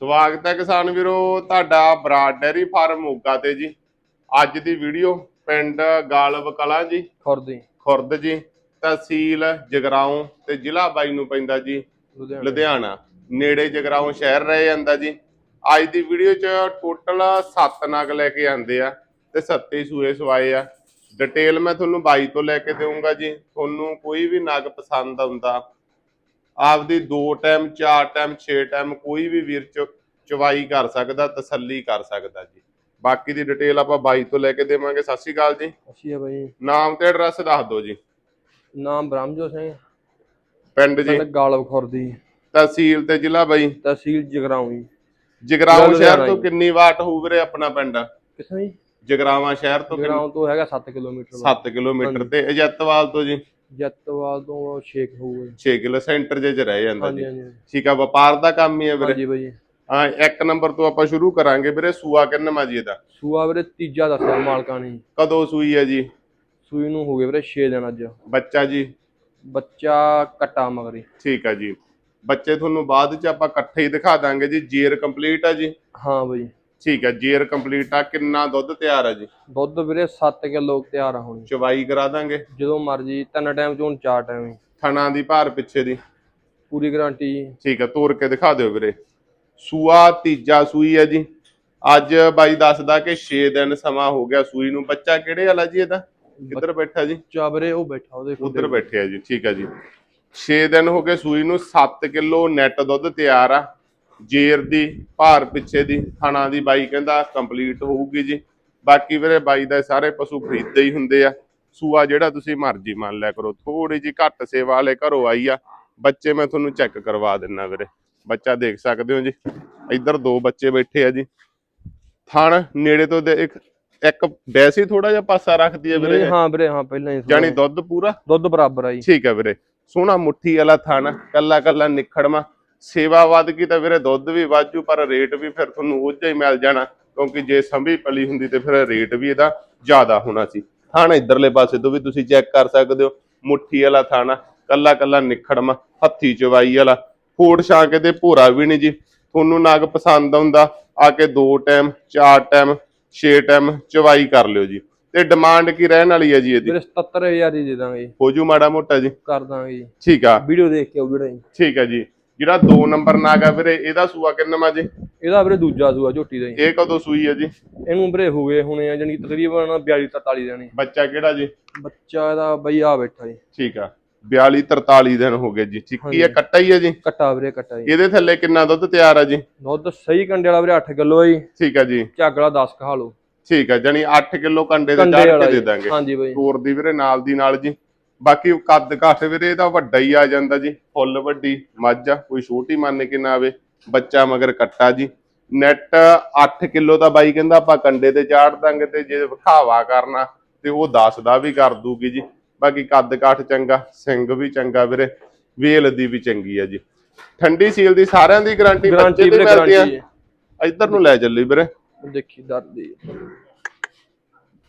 ਸਵਾਗਤ ਹੈ ਕਿਸਾਨ ਵੀਰੋ ਤੁਹਾਡਾ ਬਰਾਡ ਡੈਰੀ ਫਾਰਮ ਮੋਗਾ ਤੇ ਜੀ। ਅੱਜ ਦੀ ਵੀਡੀਓ ਪਿੰਡ ਗਾਲਬ ਕਲਾਂ ਜੀ। ਖੁਰਦੀ ਖੁਰਦ ਜੀ ਤਹਿਸੀਲ ਜਗਰਾਉਂ ਤੇ ਜ਼ਿਲ੍ਹਾ ਬਾਈ ਨੂੰ ਪੈਂਦਾ ਜੀ ਲੁਧਿਆਣਾ। ਨੇੜੇ ਜਗਰਾਉਂ ਸ਼ਹਿਰ ਰਹਿ ਜਾਂਦਾ ਜੀ। ਅੱਜ ਦੀ ਵੀਡੀਓ 'ਚ ਟੋਟਲ 7 ਨਗ ਲੈ ਕੇ ਆਂਦੇ ਆ ਤੇ 37 ਸੂਏ ਸਵਾਏ ਆ। ਡਿਟੇਲ ਮੈਂ ਤੁਹਾਨੂੰ ਬਾਈ ਤੋਂ ਲੈ ਕੇ ਦੇਵਾਂਗਾ ਜੀ। ਤੁਹਾਨੂੰ ਕੋਈ ਵੀ ਨਗ ਪਸੰਦ ਆਉਂਦਾ ਆਪਦੀ 2 ਟਾਈਮ 4 ਟਾਈਮ 6 ਟਾਈਮ ਕੋਈ ਵੀ ਵੀਰ ਚਵਾਈ ਕਰ ਸਕਦਾ ਤਸੱਲੀ ਕਰ ਸਕਦਾ ਜੀ। ਬਾਕੀ ਦੀ ਡਿਟੇਲ ਆਪਾਂ ਬਾਈ ਤੋਂ ਲੈ ਕੇ ਦੇਵਾਂਗੇ। ਸਤਿ ਸ਼੍ਰੀ ਅਕਾਲ ਜੀ। ਅੱਛੀ ਬਾਈ। ਨਾਮ ਤੇ ਐਡਰੈਸ ਦੱਸ ਦਿਓ ਜੀ। ਨਾਮ ਬ੍ਰਹਮਜੋਤ ਸਿੰਘ। ਪਿੰਡ ਜੀ। ਪਿੰਡ ਖੁਰਦੀ। ਤਹਿਸੀਲ ਤੇ ਜ਼ਿਲ੍ਹਾ ਬਾਈ। ਤਹਿਸੀਲ ਜਗਰਾਉਂ ਜੀ। ਜਗਰਾਉਂ ਸ਼ਹਿਰ ਤੋਂ। ਕਿੰਨੀ ਵਾਟ ਹੋਊ ਵੀਰੇ ਆਪਣਾ ਪਿੰਡ? ਕਿੱਥੋਂ ਜੀ? ਜਗਰਾਵਾਂ ਸ਼ਹਿਰ ਤੋਂ ਜਗਰਾਉਂ ਤੋਂ ਹੈਗਾ 7 ਕਿਲੋਮੀਟਰ 7 ਕਿਲੋਮੀਟਰ ਤੇ ਅਜਤਵਾਲ ਤੋਂ ਜੀ। ਜੱਤਵਾਲ ਤੋਂ 6 ਹੋਊਗਾ। 6 ਕਿਲੋ ਸੈਂਟਰ ਜੇ ਚ ਰਹਿ ਜਾਂਦਾ ਹਾਂਜੀ ਜੀ। ਹਾਂਜੀ ਠੀਕ ਆ ਵਪਾਰ ਦਾ ਕੰਮ ਹੀ ਹੈ ਵੀਰੇ। ਹਾਂਜੀ ਬਾਈ ਹਾਂ ਇੱਕ ਨੰਬਰ ਤੋਂ ਆਪਾਂ ਸ਼ੁਰੂ ਕਰਾਂਗੇ ਵੀਰੇ ਸੂਆ ਕਿੰਨਾ ਜੀ ਇਹਦਾ? ਸੂਆ ਵੀਰੇ ਤੀਜਾ ਦੱਸਿਆ ਮਾਲਕਾਂ ਨੇ। ਕਦੋਂ ਸੂਈ ਹੈ ਜੀ? ਸੂਈ ਨੂੰ ਹੋ ਗਏ ਵੀਰੇ 6 ਦਿਨ ਅੱਜ। ਬੱਚਾ ਜੀ? ਬੱਚਾ ਕੱਟਾ ਮਗਰੀ। ਠੀਕ ਆ ਜੀ। ਬੱਚੇ ਤੁਹਾਨੂੰ ਬਾਅਦ ਚ ਆਪਾਂ ਇਕੱਠੇ ਹੀ ਦਿਖਾ ਦਾਂਗੇ ਜੀ ਜੀਰ ਕੰਪਲੀਟ ਆ ਜੀ। ਹਾਂ ਬਾਈ। ਠੀਕ ਆ ਜੀਰ ਕੰਪਲੀਟ ਆ ਕਿੰਨਾ ਦੁੱਧ ਤਿਆਰ ਆ ਜੀ? ਦੁੱਧ ਵੀਰੇ 7 ਕਿਲੋ ਤਿਆਰ ਆ ਹੁਣ। ਚਵਾਈ ਕਰਾ ਦਾਂਗੇ? ਜਦੋਂ ਮਰਜ਼ੀ ਤਿੰਨ ਟਾਈਮ ਚੋਂ ਹੁਣ ਚਾਰ ਟਾਈਮ ਥਣਾ ਦੀ ਭਾਰ ਪਿੱਛੇ ਦੀ। ਪੂਰੀ ਗਾਰੰਟੀ ਠੀਕ ਆ ਤੋੜ ਕੇ ਦਿਖਾ ਦਿਓ ਵੀਰੇ। ਸੂਆ ਤੀਜਾ ਸੂਈ ਹੈ ਜੀ। ਅੱਜ ਬਾਈ ਦੱਸਦਾ ਕਿ 6 ਦਿਨ ਸਮਾਂ ਹੋ ਗਿਆ ਸੂਈ ਨੂੰ। ਬੱਚਾ ਕਿਹੜੇ ਵਾਲਾ ਜੀ ਇਹਦਾ? ਕਿੱਧਰ ਬੈਠਾ ਜੀ? ਚਾ ਵੀਰੇ ਉਹ ਬੈਠਾ ਉਹਦੇ ਕੋਲ। ਉਧਰ ਬੈਠੇ ਆ ਜੀ ਠੀਕ ਆ ਜੀ। 6 ਦਿਨ ਹੋ ਗਏ ਸੂਈ ਨੂੰ 7 ਕਿਲੋ ਨੈਟ ਦੁੱਧ ਤਿਆਰ ਆ। ਜੇਰ ਦੀ ਭਾਰ ਪਿੱਛੇ ਦੀ ਥਣਾ ਦੀ ਬਾਈ ਕਹਿੰਦਾ ਕੰਪਲੀਟ ਹੋਊਗੀ ਜੀ। ਬਾਕੀ ਵੀਰੇ ਬਾਈ ਦਾ ਸਾਰੇ ਪਸ਼ੂ ਖਰੀਦਦੇ ਹੀ ਹੁੰਦੇ ਆ। ਸੂਆ ਜਿਹੜਾ ਤੁਸੀਂ ਮਰਜ਼ੀ ਮੰਨ ਲਿਆ ਕਰੋ। ਥੋੜੀ ਜੀ ਘੱਟ ਸੇਵਾ ਵਾਲੇ ਘਰੋਂ ਆਈ ਆ। ਬੱਚੇ ਮੈਂ ਤੁਹਾਨੂੰ ਚੈੱਕ ਕਰਵਾ ਦਿੰਨਾ ਵੀਰੇ। ਬੱਚਾ ਦੇਖ ਸਕਦੇ ਹੋ ਜੀ। ਇੱਧਰ ਦੋ ਬੱਚੇ ਬੈਠੇ ਆ ਜੀ। ਥਣ ਨੇੜੇ ਤੋਂ ਦੇ ਇੱਕ ਇੱਕ ਵੈਸੇ ਥੋੜਾ ਜਿਹਾ ਪਾਸਾ ਰੱਖਦੀ ਹੈ ਵੀਰੇ। ਹਾਂ ਵੀਰੇ ਹਾਂ ਪਹਿਲਾਂ ਹੀ ਜਾਨੀ ਦੁੱਧ ਪੂਰਾ? ਦੁੱਧ ਬਰਾਬਰ ਆ ਜੀ। ਠੀਕ ਹੈ ਵੀਰੇ। ਸੋਹਣਾ ਮੁੱਠੀ ਵਾਲਾ ਥਾਣਾ ਕੱਲਾ ਕੱਲਾ ਨਿਖੜਮਾ ਸੇਵਾ ਵੱਧ ਗਈ ਤਾਂ ਵੀਰੇ ਦੁੱਧ ਵੀ ਵਾਜੂ ਪਰ ਰੇਟ ਵੀ ਫਿਰ ਤੁਹਾਨੂੰ ਉਹ ਜਿਹਾ ਹੀ ਮਿਲ ਜਾਣਾ ਕਿਉਂਕਿ ਜੇ ਸੰਭੀ ਪਲੀ ਹੁੰਦੀ ਤੇ ਫਿਰ ਰੇਟ ਵੀ ਇਹਦਾ ਜ਼ਿਆਦਾ ਹੋਣਾ ਸੀ। ਥਾਣਾ ਇਧਰਲੇ ਪਾਸੇ ਤੋਂ ਵੀ ਤੁਸੀਂ ਚੈੱਕ ਕਰ ਸਕਦੇ ਹੋ ਮੁੱਠੀ ਵਾਲਾ ਥਾਣਾ ਕੱਲਾ ਕੱਲਾ ਨਿਖੜਮਾ ਹੱਥੀ ਚਵਾਈ ਵਾਲਾ ਫੋੜ ਛਾਂ ਕੇ ਤੇ ਭੋਰਾ ਵੀ ਨਹੀਂ ਜੀ। ਤੁਹਾਨੂੰ ਨਾਗ ਪਸੰਦ ਆਉਂਦਾ ਆ ਕੇ ਦੋ ਟਾਈਮ ਚਾਰ ਟਾਈਮ ਛੇ ਟਾਈਮ ਚਵਾਈ ਕਰ ਲਿਓ ਜੀ। ਤੇ ਡਿਮਾਂਡ ਕੀ ਰਹਿਣ ਵਾਲੀ ਹੈ ਜੀ ਇਹਦੀ? ਵੀਰੇ 77000 ਹੀ ਦੇ ਦਾਂਗੇ। ਹੋ ਜੂ ਮਾੜਾ ਮੋਟਾ ਜੀ। ਕਰ ਦਾਂਗੇ ਜੀ। ਠੀਕ ਆ। ਵੀਡੀਓ ਦੇਖ ਕੇ ਉਹ ਜੀ ਠੀਕ ਹੈ ਜੀ। ਜਿਹੜਾ 2 ਨੰਬਰ ਨਾਗ ਆ ਵੀਰੇ ਇਹਦਾ ਸੂਆ ਕਿੰਨਾ ਜੀ? ਇਹਦਾ ਵੀਰੇ ਦੂਜਾ ਸੂਆ ਝੋਟੀ ਦਾ ਜੀ ਇਹ ਕਦੋਂ ਸੂਈ ਹੈ ਜੀ? ਇਹਨੂੰ ਵੀਰੇ ਹੋ ਗਏ ਹੁਣੇ ਆ ਜਾਨੀ ਤਕਰੀਬਨ 42 43 ਦਿਨ ਬੱਚਾ ਕਿਹੜਾ ਜੀ? ਬੱਚਾ ਇਹਦਾ ਬਈ ਆ ਬੈਠਾ ਜੀ। ਠੀਕ ਆ 42 43 ਦਿਨ ਹੋ ਗਏ ਜੀ। ਚਿੱਕੀ ਹੈ ਕੱਟਾ ਹੀ ਹੈ ਜੀ? ਕੱਟਾ ਵੀਰੇ ਕੱਟਾ ਜੀ। ਇਹਦੇ ਥੱਲੇ ਕਿੰਨਾ ਦੁੱਧ ਤਿਆਰ ਆ ਜੀ? ਦੁੱਧ ਸਹੀ ਕੰਡੇ ਵਾਲਾ ਵੀਰੇ 8 ਕਿਲੋ ਜੀ। ਠੀਕ ਆ ਜੀ। ਝਾਗਲਾ 10 ਕਹਾ ਲਓ ਠੀਕ ਆ ਜਾਨੀ 8 ਕਿਲੋ ਕੰਡੇ ਦੇ ਚਾੜ ਕੇ ਦੇ ਦਾਂਗੇ। ਹਾਂਜੀ ਬਈ। ਤੋਰ ਦੀ ਵੀਰੇ ਨਾਲ ਦੀ ਨਾਲ ਜੀ। ਬਾਕੀ ਕੱਦ ਕਾਠ ਵੀਰੇ ਇਹਦਾ ਵੱਡਾ ਹੀ ਆ ਜਾਂਦਾ ਜੀ ਫੁੱਲ ਵੱਡੀ ਮੱਝ ਆ ਕੋਈ ਛੋਟੀ ਮੰਨ ਕੇ ਨਾ ਆਵੇ ਬੱਚਾ ਮਗਰ ਕੱਟਾ ਜੀ। ਨੈਟ 8 ਕਿਲੋ ਦਾ ਬਾਈ ਕਹਿੰਦਾ ਆਪਾਂ ਕੰਡੇ ਤੇ ਚਾੜ ਦਾਂਗੇ ਤੇ ਜੇ ਵਿਖਾਵਾ ਕਰਨਾ ਤੇ ਉਹ 10 ਦਾ ਵੀ ਕਰ ਦੂਗੀ ਜੀ। ਬਾਕੀ ਕੱਦ ਕਾਠ ਚੰਗਾ ਸਿੰਘ ਵੀ ਚੰਗਾ ਵੀਰੇ ਵੇਲ ਦੀ ਵੀ ਚੰਗੀ ਆ ਜੀ। ਠੰਡੀ ਸੀਲ ਦੀ ਸਾਰਿਆਂ ਦੀ ਗਾਰੰਟੀ ਬੱਚੇ ਵੀਰੇ ਮਿਲਦੀ ਆ। ਇੱਧਰ ਨੂੰ ਲੈ ਚੱਲੀ ਵੀਰੇ। ਦੇਖੀ ਦਰਦੀ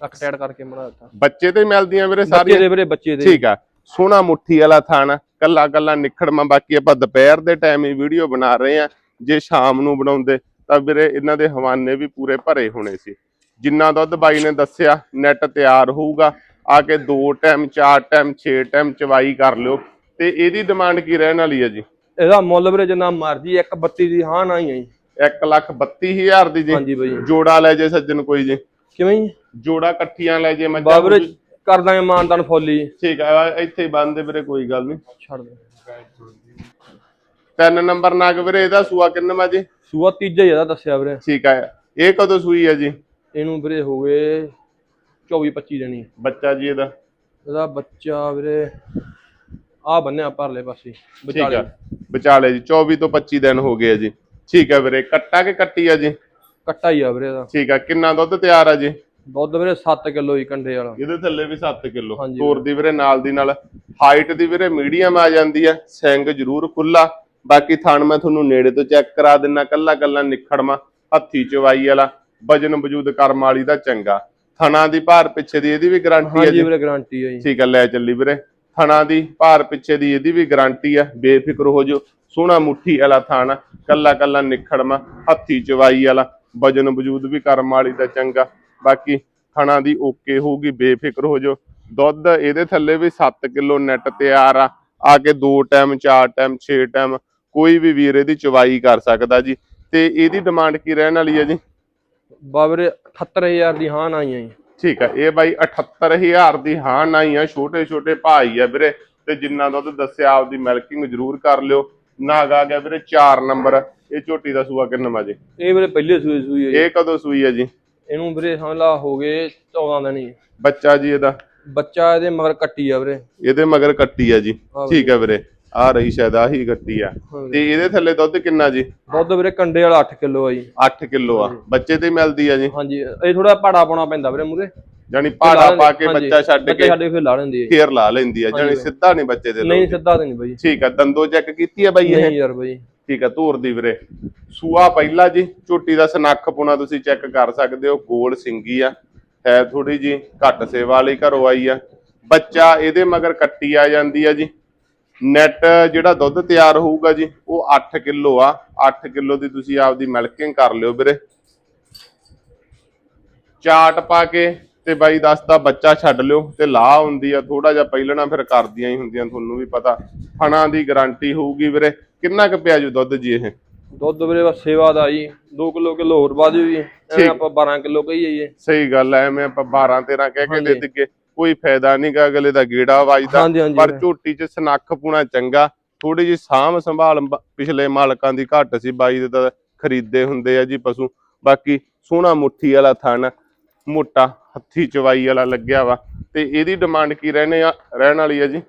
ਅੱਖ ਟੈਡ ਕਰਕੇ ਮਰਾ ਦਿੱਤਾ। ਬੱਚੇ ਤੇ ਮਿਲਦੀਆਂ ਵੀਰੇ ਬੱਚੇ ਸਾਰੀਆਂ? ਦੇ ਵੀਰੇ ਬੱਚੇ ਦੇ। ਠੀਕ ਆ। ਸੋਹਣਾ ਮੁੱਠੀ ਵਾਲਾ ਥਾਣਾ ਕੱਲਾ ਕੱਲਾ ਨਿਖੜਮਾ ਬਾਕੀ ਆਪਾਂ ਦੁਪਹਿਰ ਦੇ ਟਾਈਮ ਹੀ ਵੀਡੀਓ ਬਣਾ ਰਹੇ ਆ ਜੇ ਸ਼ਾਮ ਨੂੰ ਬਣਾਉਂਦੇ ਤਾਂ ਵੀਰੇ ਇਹਨਾਂ ਦੇ ਹਵਾਨੇ ਵੀ ਪੂਰੇ ਭਰੇ ਹੋਣੇ ਸੀ। ਜਿੰਨਾ ਦੁੱਧ ਬਾਈ ਨੇ ਦੱਸਿਆ ਨੈਟ ਤਿਆਰ ਹੋਊਗਾ। ਆ ਕੇ ਦੋ ਟਾਈਮ ਚਾਰ ਟਾਈਮ 6 ਟਾਈਮ ਚਵਾਈ ਕਰ ਲਿਓ। ਤੇ ਇਹਦੀ ਡਿਮਾਂਡ ਕੀ ਰਹਿਣ ਵਾਲੀ ਹੈ ਜੀ? ਇਹਦਾ ਮੁੱਲ ਵੀਰੇ ਜਿੰਨਾ ਮਰਜ਼ੀ 132 ਦੀ ਹਾਂ ਨਾ ਹੀ ਆ ਜੀ। 1 ਲੱਖ 32000 ਦੀ ਜੀ। ਹਾਂਜੀ ਬਈ। ਜੋੜਾ ਲੈ ਜੇ ਸੱਜਣ ਕੋਈ ਜੀ। ਕਿਵੇਂ ਜੀ? ਜੋੜਾ ਇਕੱਠੀਆਂ ਲੈ ਜੇ ਮੱਝਾਂ ਬਾਬਰੇ ਕਰ ਦਾਂਗੇ ਮਾਨਦਾਨ ਫੁੱਲੀ ਠੀਕ ਆ ਇੱਥੇ ਹੀ ਬੰਦ ਦੇ ਵੀਰੇ ਕੋਈ ਗੱਲ ਨਹੀਂ ਛੱਡ ਦੇ। ਤਿੰਨ ਨੰਬਰ ਨਾਗ ਵੀਰੇ ਇਹਦਾ ਸੂਆ ਕਿੰਨਾ ਜੀ? ਸੂਆ ਤੀਜਾ ਹੀ ਇਹਦਾ ਦੱਸਿਆ ਵੀਰੇ। ਠੀਕ ਆ ਇਹ ਕਦੋਂ ਸੂਈ ਹੈ ਜੀ? ਇਹਨੂੰ ਵੀਰੇ ਹੋ ਗਏ 24 25 ਦਿਨੀ ਬੱਚਾ ਜੀ ਇਹਦਾ? ਇਹਦਾ ਬੱਚਾ ਵੀਰੇ ਆ ਬੰਨਿਆ ਪਰਲੇ ਪਾਸੇ ਵਿਚਾਲੇ। ਆ ਵਿਚਾਲੇ ਜੀ 24 ਤੋਂ 25 ਦਿਨ ਹੋ ਗਏ ਆ ਜੀ। ਠੀਕ ਆ ਵੀਰੇ ਕੱਟਾ ਕੇ ਕੱਟੀ ਆ ਜੀ? ਕੱਟਾ ਹੀ ਆ ਵੀਰੇ ਇਹਦਾ। ਠੀਕ ਆ ਕਿੰਨਾ ਦੁੱਧ ਤਿਆਰ ਆ ਜੀ? ਦੁੱਧ ਵੀਰੇ 7 ਕਿਲੋ ਹੀ ਕੰਡੇ ਵਾਲਾ। ਇਹਦੇ ਥੱਲੇ ਵੀ 7 ਕਿਲੋ। ਤੋਰ ਦੀ ਵੀਰੇ ਨਾਲ ਦੀ ਨਾਲ। ਹਾਈਟ ਦੀ ਵੀਰੇ ਮੀਡੀਅਮ ਆ ਜਾਂਦੀ ਆ। ਸਿੰਗ ਜ਼ਰੂਰ ਖੁੱਲਾ ਬਾਕੀ ਥਣ ਮੈਂ ਤੁਹਾਨੂੰ ਨੇੜੇ ਤੋਂ ਚੈੱਕ ਕਰਾ ਦਿੰਨਾ ਕੱਲਾ ਕੱਲਾ ਨਿਖੜਮਾ ਹੱਥੀ ਚਵਾਈ ਵਾਲਾ ਵਜਨ ਵਜੂਦ ਕਰਮ ਵਾਲੀ ਦਾ ਚੰਗਾ। ਥਣਾ ਦੀ ਭਾਰ ਪਿੱਛੇ ਦੀ ਇਹਦੀ ਵੀ ਗਾਰੰਟੀ ਹਾਂਜੀ ਜੀ। ਵੀਰੇ ਗਾਰੰਟੀ ਹੈ ਜੀ। ਠੀਕ ਆ ਲੈ ਚੱਲੀ ਵੀਰੇ। ਥਣਾ ਦੀ ਭਾਰ ਪਿੱਛੇ ਦੀ ਇਹਦੀ ਵੀ ਗਾਰੰਟੀ ਆ। ਬੇਫਿਕਰ ਹੋ ਜਾਓ। ਸੋਹਣਾ ਮੁੱਠੀ ਵਾਲਾ ਥਾਣਾ ਕੱਲਾ ਕੱਲਾ ਨਿਖੜਮਾ ਹੱਥੀ ਚਵਾਈ ਵਾਲਾ ਵਜਨ ਵਜੂਦ ਵੀ ਕਰਮ ਵਾਲੀ ਦਾ ਚੰਗਾ। ਬਾਕੀ ਥਣਾ ਦੀ ਓਕੇ ਹੋਊਗੀ ਬੇਫਿਕਰ ਹੋ ਜਾਓ। ਦੁੱਧ ਇਹਦੇ ਥੱਲੇ ਵੀ 7 ਕਿਲੋ ਨੈਟ ਤਿਆਰ ਆ। ਆ ਕੇ 2 ਟਾਈਮ 4 ਟਾਈਮ 6 ਟਾਈਮ ਕੋਈ ਵੀ ਵੀਰ ਇਹਦੀ ਚਵਾਈ ਕਰ ਸਕਦਾ ਜੀ। ਤੇ ਇਹਦੀ ਡਿਮਾਂਡ ਕੀ ਰਹਿਣ ਵਾਲੀ ਹੈ ਜੀ? ਬਾਬਰੇ 78000 ਦੀ ਹਾਂ ਆਈਆਂ ਜੀ। ਠੀਕ ਆ ਇਹ ਬਾਈ 78000 ਦੀ ਹਾਂ ਨਹੀਂ ਆ। ਛੋਟੇ ਛੋਟੇ ਭਾਈ ਆ ਵੀਰੇ ਤੇ ਜਿੰਨਾ ਦੁੱਧ ਦੱਸਿਆ ਆਪਦੀ ਮਿਲਕਿੰਗ ਜ਼ਰੂਰ ਕਰ ਲਿਓ। ਨਾਗ ਆ ਗਿਆ ਵੀਰੇ 4 ਨੰਬਰ। ਇਹ ਝੋਟੀ ਦਾ ਸੂਆ ਕਿੰਨਾ ਵਜੇ ਇਹ ਵੀਰੇ ਪਹਿਲੇ ਸੂਈ ਸੂਈ ਹੈ ਜੀ। ਇਹ ਕਦੋਂ ਸੂਈ ਹੈ ਜੀ? ਇਹਨੂੰ ਵੀਰੇ ਸਮਝ ਲਾ ਹੋ ਗਏ 14 ਦਿਨ ਬੱਚਾ ਜੀ ਇਹਦਾ? ਬੱਚਾ ਇਹਦੇ ਮਗਰ ਕੱਟੀ ਆ ਵੀਰੇ। ਇਹਦੇ ਮਗਰ ਕੱਟੀ ਆ ਜੀ। ਹਾਂ ਠੀਕ ਹੈ ਵੀਰੇ। ਆ ਰਹੀ ਸ਼ਾਇਦ ਆਹੀ ਕੱਟੀ ਆ। ਹਾਂ ਤੇ ਇਹਦੇ ਥੱਲੇ ਦੁੱਧ ਕਿੰਨਾ ਜੀ? ਦੁੱਧ ਵੀਰੇ ਕੰਡੇ ਵਾਲਾ 8 ਕਿਲੋ ਆ ਜੀ। 8 ਕਿਲੋ ਆ। ਬੱਚੇ ਤੇ ਮਿਲਦੀ ਆ ਜੀ। ਹਾਂਜੀ ਇਹ ਥੋੜਾ ਪਾੜਾ ਪਾਉਣਾ ਪੈਂਦਾ ਵੀਰੇ ਮੂਰੇ ਜਾਨੀ ਪਾੜਾ ਪਾ ਕੇ ਬੱਚਾ ਛੱਡ ਕੇ ਸਾਡੇ ਫਿਰ ਲਾ ਲੈਂਦੀ ਹੈ ਫੇਰ ਲਾ ਲੈਂਦੀ ਆ। ਜਾਨੀ ਸਿੱਧਾ ਨਹੀਂ ਬੱਚੇ ਦੇ ਨਹੀਂ ਸਿੱਧਾ ਤੇ ਨਹੀਂ ਬਾਈ। ਠੀਕ ਆ ਦੰਦੋ ਚੈੱਕ ਕੀਤੀ ਆ ਬਾਈ ਇਹ? ਨਹੀਂ ਯਾਰ ਬਾਈ। ਠੀਕ ਆ ਧੂਰ ਦੀ ਵੀਰੇ। ਸੂਆ ਪਹਿਲਾ ਜੀ, ਝੋਟੀ ਦਾ ਸਨੱਖ ਪੁਣਾ ਤੁਸੀਂ ਚੈੱਕ ਕਰ ਸਕਦੇ ਹੋ, ਗੋਲ ਸਿੰਗੀ ਆ। ਹੈ ਥੋੜੀ ਜੀ, ਘੱਟ ਸੇਵਾ ਵਾਲੀ ਘਰੋਂ ਆਈ ਆ। ਬੱਚਾ ਇਹਦੇ ਮਗਰ ਕੱਟੀ ਆ ਜਾਂਦੀ ਆ ਜੀ। ਨੈਟ ਜਿਹੜਾ ਦੁੱਧ ਤਿਆਰ ਹੋਊਗਾ ਜੀ, ਉਹ 8 ਕਿਲੋ ਆ। 8 ਕਿਲੋ ਦੀ ਤੁਸੀਂ ਆਪਦੀ ਮਿਲਕਿੰਗ ਕਰ ਲਿਓ ਵੀਰੇ। ਚਾਟ ਪਾ ਕੇ ਤੇ ਬਾਈ ਦੱਸਦਾ ਬੱਚਾ ਛੱਡ ਲਿਓ ਤੇ ਲਾਹ ਹੁੰਦੀ ਆ ਥੋੜਾ ਜਿਹਾ ਪਹਿਲਣਾ ਫਿਰ ਕਰਦੀਆਂ ਹੀ ਹੁੰਦੀਆਂ ਤੁਹਾਨੂੰ ਵੀ ਪਤਾ। ਫਣਾ ਦੀ ਗਾਰੰਟੀ ਹੋਊਗੀ ਵੀਰੇ। ਕਿੰਨਾ ਕੁ ਪਿਆ ਜੂ ਦੁੱਧ ਜੀ ਇਹ? ਦੁੱਧ ਵੀਰੇ ਬਸ ਸੇਵਾ ਦਾ ਜੀ। 2 ਕਿਲੋ ਕਿਲੋ ਹੋਰ ਐਵੇਂ ਠੀਕ। ਆਪਾਂ 12 ਕਿਲੋ ਕਹੀ ਜਾਈਏ। ਸਹੀ ਗੱਲ ਐ ਐਵੇਂ ਆਪਾਂ 12 13 ਕਹਿ ਕੇ ਦੇ। ਦਿੱਗੇ। ਕੋਈ ਫਾਇਦਾ ਨਹੀਂਗਾ ਅਗਲੇ ਦਾ ਗੇੜਾ ਵੱਜਦਾ। ਪਰ। ਝੋਟੀ 'ਚ ਸਨੱਖ ਪੁਣਾ ਚੰਗਾ। ਥੋੜੀ ਜੀ ਸਾਂਭ ਸੰਭਾਲ ਪਿਛਲੇ ਮਾਲਕਾਂ ਦੀ ਘੱਟ ਸੀ। ਬਾਈ ਦੇ ਤਾਂ ਖਰੀਦੇ ਹੁੰਦੇ ਆ ਜੀ ਪਸ਼ੂ। ਬਾਕੀ ਸੋਹਣਾ ਮੁੱਠੀ ਵਾਲਾ ਥਣ। ਮੋਟਾ ਹੱਥੀ ਚਵਾਈ ਵਾਲਾ ਲੱਗਿਆ ਵਾ ਤੇ ਇਹਦੀ ਡਿਮਾਂਡ ਕੀ ਰਹਿਣੇ ਆ? ਰਹਿਣ ਵਾਲੀ ਆ ਜੀ?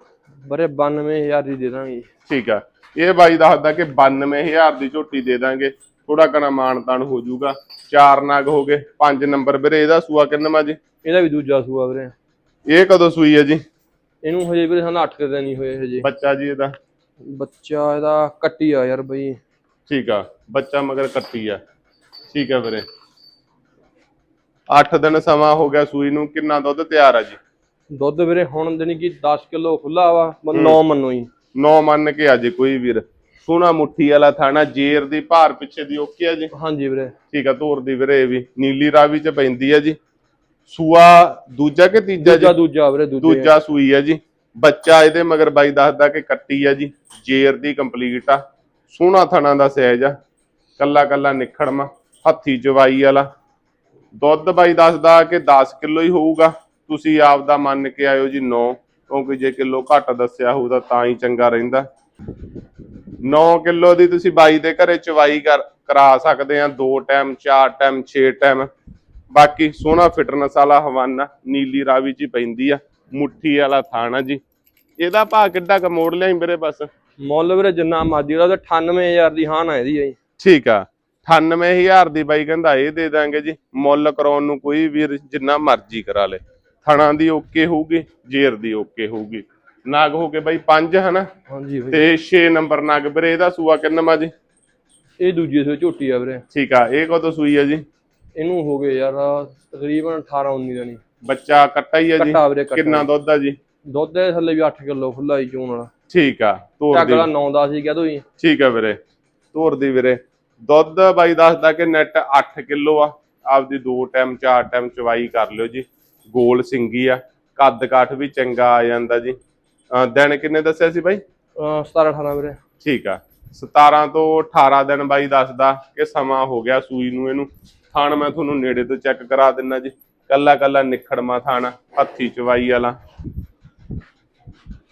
ਵੀਰੇ 92000 ਦੀ ਦੇ ਦਾਂਗੇ। ਠੀਕ ਆ। ਇਹ ਬਾਈ ਦੱਸਦਾ ਕਿ 92000 ਦੀ ਝੋਟੀ ਦੇ ਦਾਂਗੇ। ਥੋੜਾ ਕਣਾ ਮਾਨ ਤਾਨ ਹੋ ਜਾਊਗਾ। ਚਾਰ ਨਗ ਹੋ ਗਏ ਪੰਜ ਨੰਬਰ ਵੀਰੇ ਇਹਦਾ ਸੂਆ ਕਿੰਨਾ ਜੀ? ਇਹਦਾ ਵੀ ਦੂਜਾ ਸੂਆ ਵੀਰੇ। ਇਹ ਕਦੋਂ ਸੂਈ ਹੈ ਜੀ? ਇਹਨੂੰ ਹਜੇ ਵੀਰੇ ਸਾਨੂੰ 8 ਦਿਨ ਨਹੀਂ ਹੋਏ ਹਜੇ। ਬੱਚਾ ਜੀ ਇਹਦਾ? ਬੱਚਾ ਇਹਦਾ ਕੱਟੀ ਆ ਯਾਰ ਬਈ। ਠੀਕ ਆ। ਬੱਚਾ ਮਗਰ ਕੱਟੀ ਆ। ਠੀਕ ਆ ਵੀਰੇ। 8 ਦਿਨ ਸਮਾਂ ਹੋ ਗਿਆ ਸੂਈ ਨੂੰ ਕਿੰਨਾ ਦੁੱਧ ਤਿਆਰ ਆ ਜੀ? ਦੁੱਧ ਵੀਰੇ ਹੁਣ ਦੇਣੀ ਕਿ 10 ਕਿਲੋ ਖੁੱਲਾ ਵਾ 9 ਮੰਨੋ ਜੀ। ਨੌ ਮੰਨ ਕੇ ਅੱਜ ਕੋਈ ਵੀਰ। ਸੋਹਣਾ ਮੁੱਠੀ ਵਾਲਾ ਥਾਣਾ ਜੇਰ ਦੀ ਭਾਰ ਪਿੱਛੇ ਦੀ ਓਕੇ ਆ ਜੀ? ਹਾਂਜੀ ਵੀਰੇ। ਠੀਕ ਆ ਧੋਰ ਦੀ ਵੀਰੇ ਵੀ। ਨੀਲੀ ਰਾਵੀ ਚ ਪੈਂਦੀ ਆ ਜੀ। ਸੂਆ ਦੂਜਾ ਕਿ ਤੀਜਾ ਜੀ? ਦੂਜਾ ਦੂਜਾ ਵੀਰੇ ਦੂਜੇ ਸੂਈ ਆ ਜੀ। ਬੱਚਾ ਇਹਦੇ ਮਗਰ ਬਾਈ ਦੱਸਦਾ ਕਿ ਕੱਟੀ ਆ ਜੀ। ਜੇਰ ਦੀ ਕੰਪਲੀਟ ਆ। ਸੋਹਣਾ ਥਣਾ ਦਾ ਸਾਈਜ਼ ਆ। ਕੱਲਾ ਕੱਲਾ ਨਿਖੜਮਾ ਹੱਥੀ ਚਵਾਈ ਵਾਲਾ। ਦੁੱਧ ਬਾਈ ਦੱਸਦਾ ਕਿ 10 ਕਿਲੋ ਹੀ ਹੋਊਗਾ। ਤੁਸੀਂ ਆਪ ਦਾ ਮੰਨ ਕੇ ਆਇਓ ਜੀ 9 ਕਿਉਂਕਿ ਜੇ ਕਿਲੋ ਘੱਟ ਦੱਸਿਆ ਹੋਊ ਤਾਂ ਤਾਂ ਹੀ ਚੰਗਾ ਰਹਿੰਦਾ। 9 ਕਿਲੋ ਦੀ ਤੁਸੀਂ ਬਾਈ ਦੇ ਘਰੇ ਚਵਾਈ ਕਰ ਕਰਾ ਸਕਦੇ ਆ। 2 ਟਾਈਮ 4 ਟਾਈਮ 6 ਟਾਈਮ ਬਾਕੀ ਸੋਹਣਾ ਫਿਟਨੈਸ ਵਾਲਾ ਹਵਾਨਾ ਨੀਲੀ ਰਾਵੀ ਹੀ ਪੈਂਦੀ ਆ। ਮੁੱਠੀ ਵਾਲਾ ਥਾਣਾ ਜੀ। ਇਹਦਾ ਭਾਅ ਕਿੱਡਾ ਕ ਮੋੜ ਲਿਆਈ ਵੀਰੇ ਬਸ? ਮੁੱਲ ਵੀਰੇ ਜਿੰਨਾ ਮਰਜ਼ੀ ਉਹਦਾ ਤੇ 98000 ਦੀ ਹਾਂ ਨਾ ਇਹਦੀ ਆ ਜੀ ਠੀਕ ਆ। 98000 ਦੀ ਬਾਈ ਕਹਿੰਦਾ ਇਹ ਦੇ ਦਾਂਗੇ ਜੀ ਮੁੱਲ ਕਰਾਉਣ ਨੂੰ ਕੋਈ ਵੀਰ ਜਿੰਨਾ ਮਰਜ਼ੀ ਕਰਾ ਲੇ। ਥਣਾ ਦੀ ਓਕੇ ਹੋਊਗੀ ਜੇਰ ਦੀ ਓਕੇ ਹੋਊਗੀ। ਨਾਗ ਹੋ ਕੇ ਬਾਈ 5 ਹਨਾ? ਹਾਂਜੀ ਤੇ 6 ਨੰਬਰ ਨਾਗ ਵੀਰੇ ਇਹਦਾ ਸੂਆ ਕਿੰਨਾ ਜੀ? ਇਹ ਦੂਜੀ ਸੋ ਝੋਟੀ ਆ ਵੀਰੇ। ਠੀਕ ਆ ਇਹ ਕਦੋਂ ਸੂਈ ਆ ਜੀ? ਇਹਨੂੰ ਹੋ ਗਏ ਯਾਰ ਤਕਰੀਬਨ 18 19 ਦਿਨ ਬੱਚਾ ਕੱਟਾ ਹੀ ਆ ਜੀ। ਕਿੰਨਾ ਦੁੱਧ ਆ ਜੀ? ਦੁੱਧ ਦੇ ਥੱਲੇ ਵੀ 8 ਕਿਲੋ ਖੁੱਲਾ ਹੀ ਚੋਣ ਵਾਲਾ। ਠੀਕ ਆ ਤੋਰ ਦੀ। ਝਾਗਲਾ 9 10 ਹੀ ਕਹਿ ਦੋ ਜੀ। ਠੀਕ ਆ ਵੀਰੇ ਤੋਰ ਦੀ ਵੀਰੇ। ਦੁੱਧ ਬਾਈ ਦੱਸਦਾ ਕਿ ਨੈਟ 8 ਕਿਲੋ ਆ। ਆਪਦੀ ਦੋ ਟਾਈਮ ਚਾਰ ਟਾਈਮ ਚਵਾਈ ਕਰ ਲਿਓ ਜੀ। ਗੋਲ ਸਿੰਗੀ ਆ। ਕੱਦ ਕਾਠ ਵੀ ਚੰਗਾ ਆ ਜਾਂਦਾ ਜੀ। ਦਿਨ ਕਿੰਨੇ ਦੱਸਿਆ ਸੀ ਬਾਈ? ਅਹ 17 18 ਵੀਰੇ। ਠੀਕ ਆ। 17 ਤੋਂ 18 ਦਿਨ ਬਾਈ ਦੱਸਦਾ ਕਿ ਸਮਾਂ ਹੋ ਗਿਆ ਸੂਈ ਨੂੰ ਇਹਨੂੰ। ਥਾਣ ਮੈਂ ਤੁਹਾਨੂੰ ਨੇੜੇ ਤੋਂ ਚੈੱਕ ਕਰਾ ਦਿੰਨਾ ਜੀ। ਕੱਲਾ ਕੱਲਾ ਨਿਖੜਮਾ ਥਾਣ ਹੱਥੀ ਚਵਾਈ ਵਾਲਾ।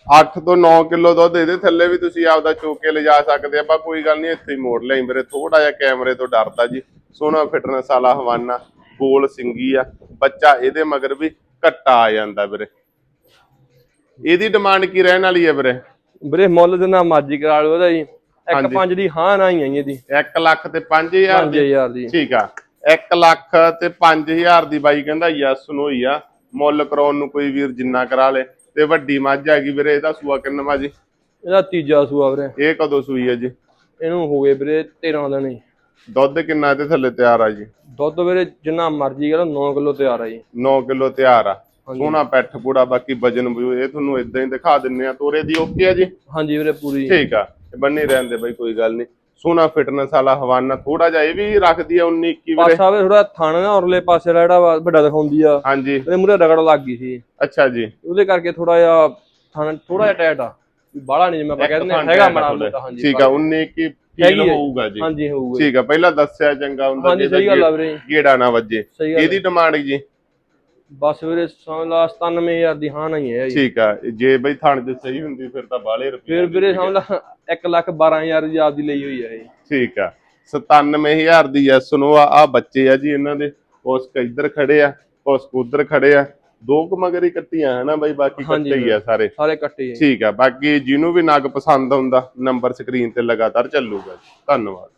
8 ਤੋਂ 9 ਕਿਲੋ ਦੁੱਧ ਇਹਦੇ ਥੱਲੇ ਵੀ ਤੁਸੀਂ ਆਪਦਾ ਚੋਕੇ ਲਿਜਾ ਸਕਦੇ ਆ। ਪਰ ਕੋਈ ਗੱਲ ਨਹੀਂ ਇੱਥੇ ਹੀ ਮੋੜ ਲਈ ਵੀਰੇ ਥੋੜਾ ਜਿਹਾ ਕੈਮਰੇ ਤੋਂ ਡਰਦਾ ਜੀ। ਸੋਹਣਾ ਫਿਟਨੈਸ ਵਾਲਾ ਹਵਾਨਾ ਗੋਲ ਸਿੰਗੀ ਆ। ਬੱਚਾ ਇਹਦੇ ਮਗਰ ਵੀ ਘੱਟਾ ਆ ਜਾਂਦਾ ਵੀਰੇ। ਇਹਦੀ ਡਿਮਾਂਡ ਕੀ ਰਹਿਣ ਵਾਲੀ ਹੈ ਵੀਰੇ? ਵੀਰੇ ਮੁੱਲ ਜਿੰਨਾ ਮਰਜ਼ੀ ਕਰਾ ਲਓ ਉਹਦਾ ਜੀ। ਇੱਕ ਹਾਂਜੀ। ਪੰਜ ਦੀ ਹਾਂ ਨਾ ਹੀ ਆਈ ਇਹਦੀ। 1 ਲੱਖ ਤੇ 5000 ਦੀ। 5000 ਦੀ। ਠੀਕ ਆ। 1 ਲੱਖ ਤੇ 5000 ਦੀ ਬਾਈ ਕਹਿੰਦਾ ਯਸ ਨੂੰ ਹੋਈ ਆ ਮੁੱਲ ਕਰਾਉਣ ਨੂੰ ਕੋਈ ਵੀਰ ਜਿੰਨਾ ਕਰਾ ਲੇ। ਤੇ ਵੱਡੀ ਮੱਝ ਹੈਗੀ ਵੀਰੇ ਇਹਦਾ ਸੂਆ ਕਿੰਨਾ ਜੀ? ਇਹਦਾ ਤੀਜਾ ਸੂਆ ਵੀਰੇ। ਇਹ ਕਦੋਂ ਸੂਈ ਹੈ ਜੀ? ਇਹਨੂੰ ਹੋ ਗਏ ਵੀਰੇ 13 ਦਿਨ ਹੀ। ਦੁੱਧ ਕਿੰਨਾ ਇਹਦੇ ਥੱਲੇ ਤਿਆਰ ਆ ਜੀ? ਦੁੱਧ ਵੀਰੇ ਜਿੰਨਾ ਮਰਜ਼ੀ ਕਰੋ 9 ਕਿਲੋ ਤਿਆਰ ਆ ਜੀ। 9 ਕਿਲੋ ਤਿਆਰ ਆ। ਸੋਹਣਾ ਪੈਠ ਪੂੜਾ ਬਾਕੀ ਵਜਨ ਇਹ ਤੁਹਾਨੂੰ ਇਦਾਂ ਹੀ ਦਿਖਾ ਦਿੰਨੇ ਆ ਤੋਰੇ ਦੀ ਓਕੇ ਆ ਜੀ? ਹਾਂਜੀ ਵੀਰੇ ਪੂਰੀ। ਠੀਕ ਆ ਬੰਨੀ ਰਹਿੰਦੇ ਬਈ ਕੋਈ ਗੱਲ ਨਹੀਂ। ਸੋਹਣਾ ਫਿਟਨੈਸ ਵਾਲਾ ਹਵਾਨਾ ਥੋੜਾ ਜਿਹਾ ਇਹ ਵੀ ਰੱਖਦੀ ਆ 19 21 ਵੀਰੇ। ਪਾਸਾ ਵੀ ਥੋੜਾ ਥਣ ਨਾ ਔਰਲੇ ਪਾਸੇ ਦਾ ਜਿਹੜਾ ਵੱਡਾ ਦਿਖਾਉਂਦੀ ਆ। ਹਾਂਜੀ। ਇਹਦੇ ਮੂਰੇ ਰਗੜ ਲੱਗ ਗਈ ਸੀ। ਅੱਛਾ ਜੀ। ਉਹਦੇ ਕਰਕੇ ਥੋੜਾ ਜਿਹਾ ਥਣ ਥੋੜਾ ਜਿਹਾ ਟਾਈਟ ਆ। ਬਾਹਲਾ ਨਹੀਂ ਜਿਵੇਂ ਆਪਾਂ ਕਹਿੰਦੇ ਹੈਗਾ ਮਾੜਾ। ਮੋਟਾ ਹਾਂਜੀ ਠੀਕ ਆ 19 ਕੀ ਫੀਲ ਹੈਗੀ ਹੈ। ਹੋਊਗਾ ਜੀ। ਹਾਂਜੀ ਹੋਊਗਾ ਠੀਕ ਆ ਪਹਿਲਾਂ ਦੱਸਿਆ ਚੰਗਾ ਹੁੰਦਾ ਵੀਰੇ। ਗੇੜਾ ਨਾ ਵੱਜੇ। ਇਹਦੀ ਡਿਮਾਂਡ ਜੀ? ਬਸ ਵੀਰੇ ਸਮਝ ਲਾ 97000 ਦੀ ਹਾਂ ਨਹੀਂ ਹੈ ਜੀ। ਠੀਕ ਆ ਜੇ ਬਈ ਥਣ ਚ ਸਹੀ ਹੁੰਦੀ ਫਿਰ ਤਾਂ ਬਾਲੇ ਰੁਪਏ ਫਿਰ ਵੀਰੇ ਸਮਝ ਲਾ 1 ਲੱਖ 12000 ਦੀ ਆਪਦੀ ਲਈ ਹੋਈ ਹੈ ਇਹ। ਠੀਕ ਆ 97000 ਦੀ ਐਸ ਨੂੰ ਆ ਆ ਬੱਚੇ ਆ ਜੀ ਇਹਨਾਂ ਦੇ। ਉਸ ਕ ਇੱਧਰ ਖੜੇ ਆ ਉਸ ਉੱਧਰ ਖੜੇ ਆ। ਦੋ ਕੁ ਮਗਰ ਹੀ ਕੱਟੀਆਂ ਹਨਾ ਬਈ ਬਾਕੀ ਕੱਟੇ ਹੀ ਆ ਸਾਰੇ। ਸਾਰੇ ਕੱਟੇ ਠੀਕ ਆ ਬਾਕੀ ਜਿਹਨੂੰ ਵੀ ਨਗ ਪਸੰਦ ਆਉਂਦਾ ਨੰਬਰ ਸਕਰੀਨ ਤੇ ਲਗਾਤਾਰ ਚੱਲੂਗਾ ਜੀ। ਧੰਨਵਾਦ।